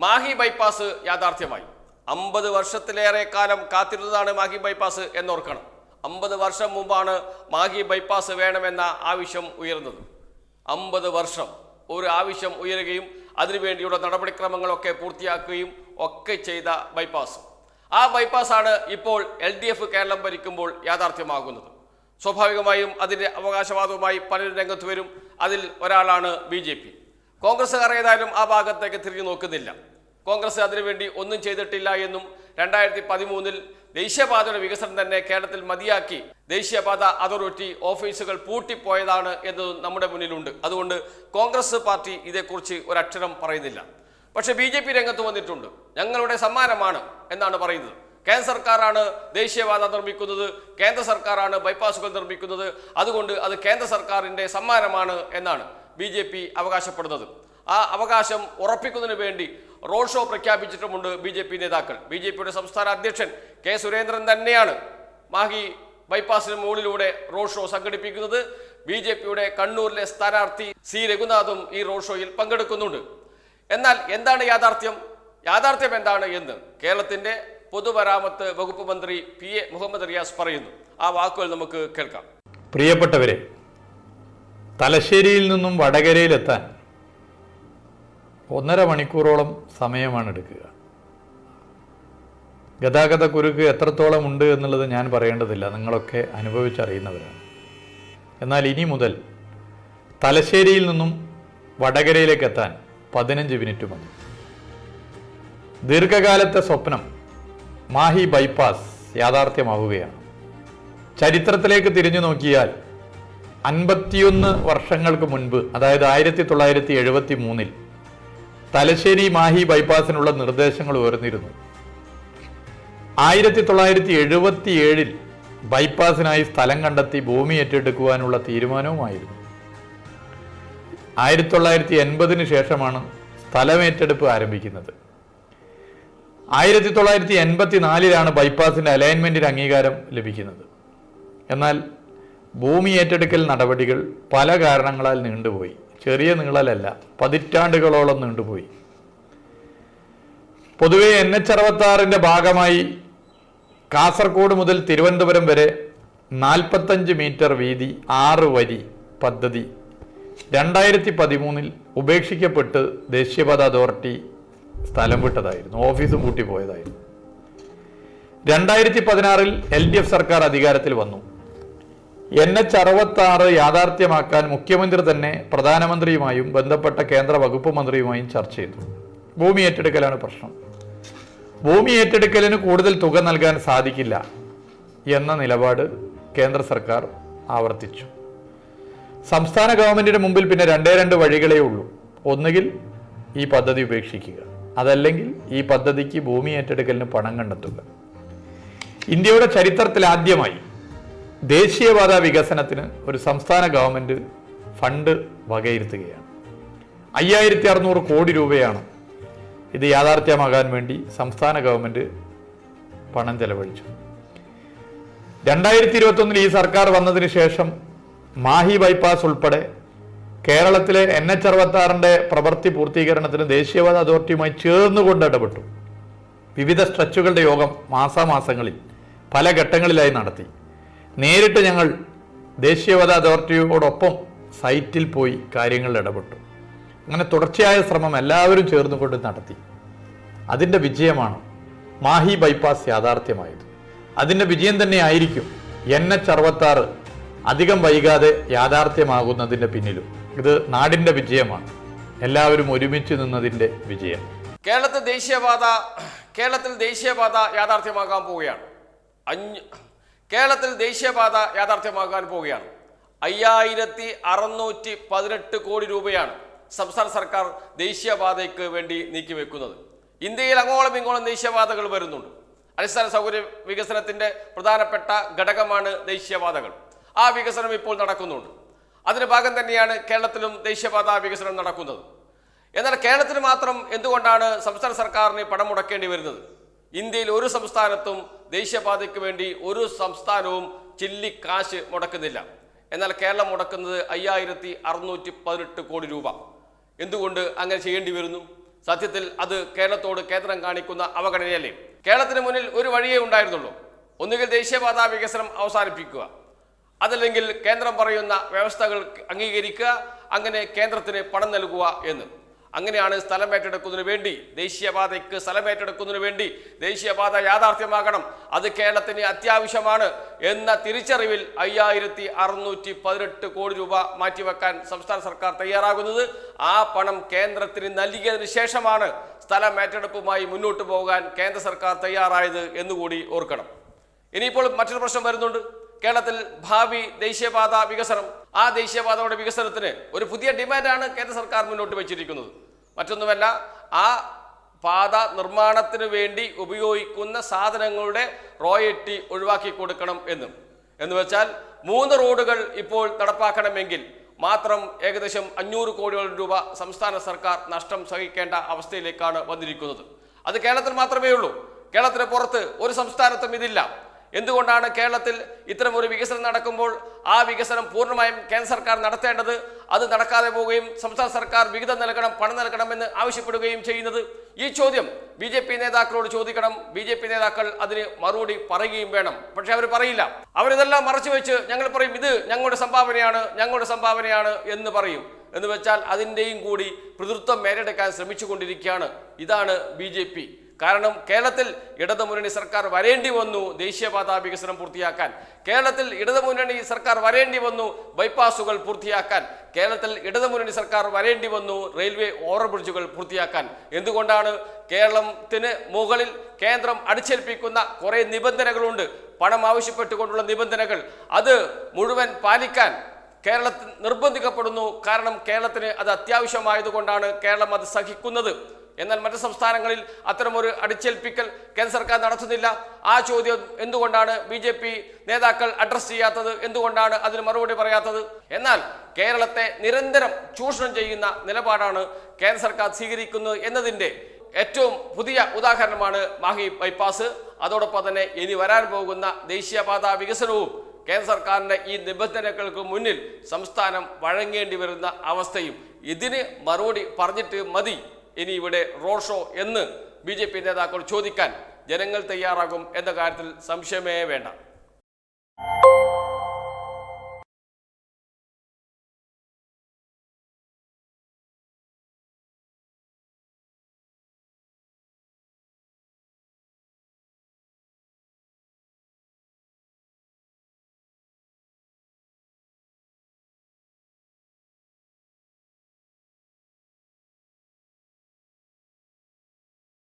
Mahe bypass യാഥാർത്ഥ്യമായി. അമ്പത് വർഷത്തിലേറെ കാലം കാത്തിരുന്നതാണ് മാഹി ബൈപ്പാസ് എന്നോർക്കണം. അമ്പത് വർഷം മുമ്പാണ് മാഹി ബൈപ്പാസ് വേണമെന്ന ആവശ്യം ഉയർന്നത്. അമ്പത് വർഷം ഒരു ആവശ്യം ഉയരുകയും അതിനുവേണ്ടിയുള്ള നടപടിക്രമങ്ങളൊക്കെ പൂർത്തിയാക്കുകയും ഒക്കെ ചെയ്ത ബൈപ്പാസ്. ആ ബൈപ്പാസാണ് ഇപ്പോൾ എൽ ഡി എഫ് കേരളം ഭരിക്കുമ്പോൾ യാഥാർത്ഥ്യമാകുന്നത്. സ്വാഭാവികമായും അതിന്റെ അവകാശവാദവുമായി പലരും രംഗത്ത് വരും. അതിൽ ഒരാളാണ് ബി ജെ പി. കോൺഗ്രസ്സുകാർ ഏതായാലും ആ ഭാഗത്തേക്ക് തിരിഞ്ഞു നോക്കുന്നില്ല. കോൺഗ്രസ് അതിനുവേണ്ടി ഒന്നും ചെയ്തിട്ടില്ല എന്നും രണ്ടായിരത്തി പതിമൂന്നിൽ ദേശീയപാതയുടെ വികസനം തന്നെ കേരളത്തിൽ മതിയാക്കി ദേശീയപാത അതോറിറ്റി ഓഫീസുകൾ പൂട്ടിപ്പോയതാണ് എന്നതും നമ്മുടെ മുന്നിലുണ്ട്. അതുകൊണ്ട് കോൺഗ്രസ് പാർട്ടി ഇതേക്കുറിച്ച് ഒരക്ഷരം പറയുന്നില്ല. പക്ഷേ ബി ജെ പി രംഗത്ത് വന്നിട്ടുണ്ട്. ഞങ്ങളുടെ സമ്മാനമാണ് എന്നാണ് പറയുന്നത്. കേന്ദ്ര സർക്കാരാണ് ദേശീയപാത നിർമ്മിക്കുന്നത് കേന്ദ്ര സർക്കാരാണ് ബൈപ്പാസുകൾ നിർമ്മിക്കുന്നത്. അതുകൊണ്ട് അത് കേന്ദ്ര സർക്കാരിന്റെ സമ്മാനമാണ് എന്നാണ് ബി ജെ പി അവകാശപ്പെടുന്നത്. ആ അവകാശം ഉറപ്പിക്കുന്നതിന് വേണ്ടി റോഡ് ഷോ പ്രഖ്യാപിച്ചിട്ടുമുണ്ട് ബി ജെ പി നേതാക്കൾ. ബി ജെ പിയുടെ സംസ്ഥാന അധ്യക്ഷൻ കെ സുരേന്ദ്രൻ തന്നെയാണ് മാഹി ബൈപ്പാസിന് മുകളിലൂടെ റോഡ് ഷോ സംഘടിപ്പിക്കുന്നത്. ബി ജെ പിയുടെ കണ്ണൂരിലെ സ്ഥാനാർത്ഥി സി രഘുനാഥും ഈ റോഡ് ഷോയിൽ പങ്കെടുക്കുന്നുണ്ട്. എന്നാൽ എന്താണ് യാഥാർത്ഥ്യം? യാഥാർത്ഥ്യം എന്താണ് എന്ന് കേരളത്തിന്റെ പൊതുമരാമത്ത് വകുപ്പ് മന്ത്രി പി എ മുഹമ്മദ് റിയാസ് പറയുന്നു. ആ വാക്കുകൾ നമുക്ക് കേൾക്കാം. പ്രിയപ്പെട്ടവരെ തലശ്ശേരിയിൽ നിന്നും വടകരയിലെത്താൻ ഒന്നര മണിക്കൂറോളം സമയമാണ് എടുക്കുക ഗതാഗത കുരുക്ക് എത്രത്തോളം ഉണ്ട് എന്നുള്ളത് ഞാൻ പറയേണ്ടതില്ല. നിങ്ങളൊക്കെ അനുഭവിച്ചറിയുന്നവരാണ്. എന്നാൽ ഇനി മുതൽ തലശ്ശേരിയിൽ നിന്നും വടകരയിലേക്ക് എത്താൻ പതിനഞ്ച് മിനിറ്റ് മതി. ദീർഘകാലത്തെ സ്വപ്നം മാഹി ബൈപ്പാസ് യാഥാർത്ഥ്യമാവുകയാണ്. ചരിത്രത്തിലേക്ക് തിരിഞ്ഞു നോക്കിയാൽ അൻപത്തിയൊന്ന് വർഷങ്ങൾക്ക് മുൻപ് അതായത് ആയിരത്തി തൊള്ളായിരത്തി എഴുപത്തി മൂന്നിൽ തലശ്ശേരി മാഹി ബൈപ്പാസിനുള്ള നിർദ്ദേശങ്ങൾ ഉയർന്നിരുന്നു. ആയിരത്തി തൊള്ളായിരത്തി എഴുപത്തി ഏഴിൽ ബൈപ്പാസിനായി സ്ഥലം കണ്ടെത്തി ഭൂമി ഏറ്റെടുക്കുവാനുള്ള തീരുമാനവുമായിരുന്നു. ആയിരത്തി തൊള്ളായിരത്തി എൺപതിന് ശേഷമാണ് സ്ഥലമേറ്റെടുപ്പ് ആരംഭിക്കുന്നത്. ആയിരത്തി തൊള്ളായിരത്തി എൺപത്തി നാലിലാണ് ബൈപ്പാസിന്റെ അലൈൻമെന്റിന് അംഗീകാരം ലഭിക്കുന്നത്. എന്നാൽ ഭൂമി ഏറ്റെടുക്കൽ നടപടികൾ പല കാരണങ്ങളാൽ നീണ്ടുപോയി. ചെറിയ നീളലല്ല പതിറ്റാണ്ടുകളോളം നീണ്ടുപോയി. പൊതുവെ എൻ എച്ച് അറുപത്താറിന്റെ ഭാഗമായി കാസർഗോഡ് മുതൽ തിരുവനന്തപുരം വരെ നാൽപ്പത്തഞ്ച് മീറ്റർ വീതി ആറ് വരി പദ്ധതി രണ്ടായിരത്തി പതിമൂന്നിൽ ഉപേക്ഷിക്കപ്പെട്ട് ദേശീയപാത അതോറിറ്റി സ്ഥലം വിട്ടതായിരുന്നു ഓഫീസും പൂട്ടിപ്പോയതായിരുന്നു. രണ്ടായിരത്തി പതിനാറിൽ എൽ ഡി എഫ് സർക്കാർ അധികാരത്തിൽ വന്നു. എൻ എച്ച് അറുപത്തി ആറ് യാഥാർത്ഥ്യമാക്കാൻ മുഖ്യമന്ത്രി തന്നെ പ്രധാനമന്ത്രിയുമായും ബന്ധപ്പെട്ട കേന്ദ്ര വകുപ്പ് മന്ത്രിയുമായും ചർച്ച ചെയ്തു. ഭൂമി ഏറ്റെടുക്കലാണ് പ്രശ്നം. ഭൂമി ഏറ്റെടുക്കലിന് കൂടുതൽ തുക നൽകാൻ സാധിക്കില്ല എന്ന നിലപാട് കേന്ദ്ര സർക്കാർ ആവർത്തിച്ചു. സംസ്ഥാന ഗവൺമെന്റിന് മുമ്പിൽ പിന്നെ രണ്ടേ രണ്ട് വഴികളേ ഉള്ളൂ. ഒന്നുകിൽ ഈ പദ്ധതി ഉപേക്ഷിക്കുക അതല്ലെങ്കിൽ ഈ പദ്ധതിക്ക് ഭൂമി ഏറ്റെടുക്കലിന് പണം കണ്ടെത്തുക. ഇന്ത്യയുടെ ചരിത്രത്തിൽ ആദ്യമായി ദേശീയപാത വികസനത്തിന് ഒരു സംസ്ഥാന ഗവൺമെന്റ് ഫണ്ട് വകയിരുത്തുകയാണ്. അയ്യായിരത്തി അറുന്നൂറ് കോടി രൂപയാണ് ഇത് യാഥാർത്ഥ്യമാകാൻ വേണ്ടി സംസ്ഥാന ഗവൺമെന്റ് പണം ചെലവഴിച്ചു രണ്ടായിരത്തി ഇരുപത്തൊന്നിൽ ഈ സർക്കാർ വന്നതിന് ശേഷം മാഹി ബൈപ്പാസ് ഉൾപ്പെടെ കേരളത്തിലെ എൻ എച്ച് അറുപത്താറിന്റെ പ്രവൃത്തി പൂർത്തീകരണത്തിന് ദേശീയപാത അതോറിറ്റിയുമായി ചേർന്നുകൊണ്ട് ഇടപെട്ടു. വിവിധ സ്ട്രെച്ചുകളുടെ യോഗം മാസാമാസങ്ങളിൽ പല ഘട്ടങ്ങളിലായി നടത്തി. നേരിട്ട് ഞങ്ങൾ ദേശീയപത അതോറിറ്റിയോടൊപ്പം സൈറ്റിൽ പോയി കാര്യങ്ങൾ ഇടപെട്ടു. അങ്ങനെ തുടർച്ചയായ ശ്രമം എല്ലാവരും ചേർന്നുകൊണ്ട് നടത്തി. അതിന്റെ വിജയമാണ് മാഹി ബൈപ്പാസ് യാഥാർത്ഥ്യമായത്. അതിന്റെ വിജയം തന്നെ ആയിരിക്കും എൻ എച്ച് അറുപത്താറ് അധികം വൈകാതെ യാഥാർത്ഥ്യമാകുന്നതിന്റെ പിന്നിലും. ഇത് നാടിന്റെ വിജയമാണ്. എല്ലാവരും ഒരുമിച്ച് നിന്നതിന്റെ വിജയം. കേരളത്തിൽ ദേശീയപാത കേരളത്തിൽ ദേശീയപാത യാഥാർത്ഥ്യമാകാൻ പോവുകയാണ്. അഞ്ഞ് കേരളത്തിൽ ദേശീയപാത യാഥാർത്ഥ്യമാകാൻ പോവുകയാണ്. അയ്യായിരത്തി അറുന്നൂറ്റി പതിനെട്ട് കോടി രൂപയാണ് സംസ്ഥാന സർക്കാർ ദേശീയപാതയ്ക്ക് വേണ്ടി നീക്കിവെക്കുന്നത്. ഇന്ത്യയിൽ അങ്ങോളം ഇങ്ങോളം ദേശീയപാതകൾ വരുന്നുണ്ട്. അടിസ്ഥാന സൗകര്യ വികസനത്തിന്റെ പ്രധാനപ്പെട്ട ഘടകമാണ് ദേശീയപാതകൾ. ആ വികസനം ഇപ്പോൾ നടക്കുന്നുണ്ട്. അതിന് ഭാഗം തന്നെയാണ് കേരളത്തിലും ദേശീയപാത വികസനം നടക്കുന്നത്. എന്നാൽ കേരളത്തിന് മാത്രം എന്തുകൊണ്ടാണ് സംസ്ഥാന സർക്കാരിന് പണം മുടക്കേണ്ടി വരുന്നത്? ഇന്ത്യയിൽ ഒരു സംസ്ഥാനത്തും ദേശീയപാതയ്ക്ക് വേണ്ടി ഒരു സംസ്ഥാനവും ചില്ലി കാശ് മുടക്കുന്നില്ല. എന്നാൽ കേരളം മുടക്കുന്നത് അയ്യായിരത്തി അറുന്നൂറ്റി പതിനെട്ട് കോടി രൂപ. എന്തുകൊണ്ട് അങ്ങനെ ചെയ്യേണ്ടി വരുന്നു? സത്യത്തിൽ അത് കേരളത്തോട് കേന്ദ്രം കാണിക്കുന്ന അവഗണനയല്ലേ? കേരളത്തിന് മുന്നിൽ ഒരു വഴിയേ ഉണ്ടായിരുന്നുള്ളൂ. ഒന്നുകിൽ ദേശീയപാതാ വികസനം അവസാനിപ്പിക്കുക. അതല്ലെങ്കിൽ കേന്ദ്രം പറയുന്ന വ്യവസ്ഥകൾ അംഗീകരിക്കുക അങ്ങനെ കേന്ദ്രത്തിന് പണം നൽകുക എന്ന്. അങ്ങനെയാണ് സ്ഥലം ഏറ്റെടുക്കുന്നതിന് വേണ്ടി ദേശീയപാതയ്ക്ക് സ്ഥലം ഏറ്റെടുക്കുന്നതിന് വേണ്ടി ദേശീയപാത യാഥാർത്ഥ്യമാകണം. അത് കേരളത്തിന് അത്യാവശ്യമാണ് എന്ന തിരിച്ചറിവിൽ അയ്യായിരത്തി അറുന്നൂറ്റി പതിനെട്ട് കോടി രൂപ മാറ്റിവെക്കാൻ സംസ്ഥാന സർക്കാർ തയ്യാറാകുന്നത്. ആ പണം കേന്ദ്രത്തിന് നൽകിയതിനു ശേഷമാണ് സ്ഥലം ഏറ്റെടുപ്പുമായി മുന്നോട്ട് പോകാൻ കേന്ദ്ര സർക്കാർ തയ്യാറായത് എന്നുകൂടി ഓർക്കണം. ഇനിയിപ്പോൾ മറ്റൊരു പ്രശ്നം വരുന്നുണ്ട്. കേരളത്തിൽ ഭാവി ദേശീയപാത വികസനം. ആ ദേശീയപാതയുടെ വികസനത്തിന് ഒരു പുതിയ ഡിമാൻഡാണ് കേന്ദ്ര സർക്കാർ മുന്നോട്ട് വെച്ചിരിക്കുന്നത്. മറ്റൊന്നുമല്ല ആ പാത നിർമ്മാണത്തിന് വേണ്ടി ഉപയോഗിക്കുന്ന സാധനങ്ങളുടെ റോയറ്റി ഒഴിവാക്കി കൊടുക്കണം എന്നും. എന്ന് വെച്ചാൽ മൂന്ന് റോഡുകൾ ഇപ്പോൾ നടപ്പാക്കണമെങ്കിൽ മാത്രം ഏകദേശം അഞ്ഞൂറ് കോടിയോളം രൂപ സംസ്ഥാന സർക്കാർ നഷ്ടം സഹിക്കേണ്ട അവസ്ഥയിലേക്കാണ് വന്നിരിക്കുന്നത്. അത് കേരളത്തിൽ മാത്രമേ ഉള്ളൂ. കേരളത്തിന് പുറത്ത് ഒരു സംസ്ഥാനത്തും ഇതില്ല. എന്തുകൊണ്ടാണ് കേരളത്തിൽ ഇത്തരം ഒരു വികസനം നടക്കുമ്പോൾ ആ വികസനം പൂർണമായും കേന്ദ്ര സർക്കാർ നടത്തേണ്ടത്? അത് നടക്കാതെ പോവുകയും സംസ്ഥാന സർക്കാർ വിഹിതം നൽകണം പണം നൽകണമെന്ന് ആവശ്യപ്പെടുകയും ചെയ്യുന്നത്. ഈ ചോദ്യം ബി ജെ പി നേതാക്കളോട് ചോദിക്കണം. ബി ജെ പി നേതാക്കൾ അതിന് മറുപടി പറയുകയും വേണം. പക്ഷെ അവർ പറയില്ല. അവരിതെല്ലാം മറച്ചു വെച്ച് ഞങ്ങൾ പറയും ഇത് ഞങ്ങളുടെ സംഭാവനയാണ് ഞങ്ങളുടെ സംഭാവനയാണ് എന്ന് പറയും. എന്ന് വെച്ചാൽ അതിന്റെയും കൂടി പ്രതൃത്വം മേലെടുക്കാൻ ശ്രമിച്ചുകൊണ്ടിരിക്കുകയാണ്. ഇതാണ് ബി കാരണം കേരളത്തിൽ ഇടതുമുന്നണി സർക്കാർ വരേണ്ടി വന്നു ദേശീയപാത വികസനം പൂർത്തിയാക്കാൻ. കേരളത്തിൽ ഇടതുമുന്നണി സർക്കാർ വരേണ്ടി വന്നു ബൈപ്പാസുകൾ പൂർത്തിയാക്കാൻ. കേരളത്തിൽ ഇടതുമുന്നണി സർക്കാർ വരേണ്ടി വന്നു റെയിൽവേ ഓവർബ്രിഡ്ജുകൾ പൂർത്തിയാക്കാൻ. എന്തുകൊണ്ടാണ് കേരളത്തിന് മുകളിൽ കേന്ദ്രം അടിച്ചേൽപ്പിക്കുന്ന കുറേ നിബന്ധനകളുണ്ട്? പണം ആവശ്യപ്പെട്ടുകൊണ്ടുള്ള നിബന്ധനകൾ. അത് മുഴുവൻ പാലിക്കാൻ കേരളത്തിൽ നിർബന്ധിക്കപ്പെടുന്നു. കാരണം കേരളത്തിന് അത് അത്യാവശ്യമായതുകൊണ്ടാണ് കേരളം അത് സഹിക്കുന്നത്. എന്നാൽ മറ്റ് സംസ്ഥാനങ്ങളിൽ അത്തരമൊരു അടിച്ചേൽപ്പിക്കൽ കേന്ദ്ര സർക്കാർ നടത്തുന്നില്ല. ആ ചോദ്യം എന്തുകൊണ്ടാണ് ബി ജെ പി നേതാക്കൾ അഡ്രസ് ചെയ്യാത്തത്? എന്തുകൊണ്ടാണ് അതിന് മറുപടി പറയാത്തത്? എന്നാൽ കേരളത്തെ നിരന്തരം ചൂഷണം ചെയ്യുന്ന നിലപാടാണ് കേന്ദ്ര സർക്കാർ സ്വീകരിക്കുന്നത് എന്നതിന്റെ ഏറ്റവും പുതിയ ഉദാഹരണമാണ് മാഹി ബൈപ്പാസ്. അതോടൊപ്പം തന്നെ ഇനി വരാൻ പോകുന്ന ദേശീയപാത വികസനവും കേന്ദ്ര സർക്കാരിന്റെ ഈ നിബന്ധനകൾക്ക് മുന്നിൽ സംസ്ഥാനം വഴങ്ങേണ്ടി വരുന്ന അവസ്ഥയും ഇതിന് മറുപടി പറഞ്ഞിട്ട് മതി. ഇനി ഇവിടെ റോഡ് ഷോ എന്ന് ബി നേതാക്കൾ ചോദിക്കാൻ ജനങ്ങൾ തയ്യാറാകും എന്ന കാര്യത്തിൽ സംശയമേ വേണ്ട.